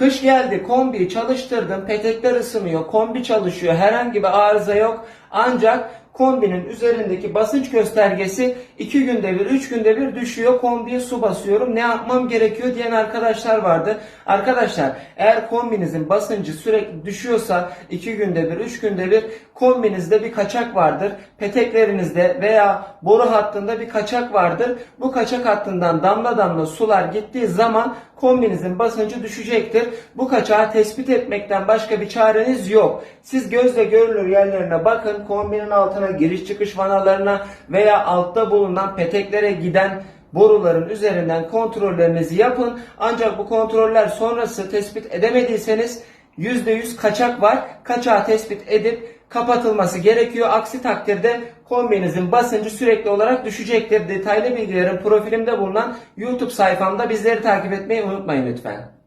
Kış geldi kombiyi çalıştırdım petekler ısınıyor kombi çalışıyor herhangi bir arıza yok ancak kombinin üzerindeki basınç göstergesi 2 günde bir 3 günde bir düşüyor kombiye su basıyorum ne yapmam gerekiyor diyen arkadaşlar vardı. Arkadaşlar eğer kombinizin basıncı sürekli düşüyorsa 2 günde bir 3 günde bir kombinizde bir kaçak vardır. Peteklerinizde veya boru hattında bir kaçak vardır. Bu kaçak hattından damla damla sular gittiği zaman kombinizin basıncı düşecektir. Bu kaçağı tespit etmekten başka bir çareniz yok. Siz gözle görülür yerlerine bakın. Kombinin altına giriş çıkış vanalarına veya altta bulunan peteklere giden boruların üzerinden kontrollerinizi yapın. Ancak bu kontroller sonrası tespit edemediyseniz %100 kaçak var. Kaçağı tespit edip kapatılması gerekiyor. Aksi takdirde kombinizin basıncı sürekli olarak düşecektir. Detaylı bilgilerin profilimde bulunan YouTube sayfamda bizleri takip etmeyi unutmayın lütfen.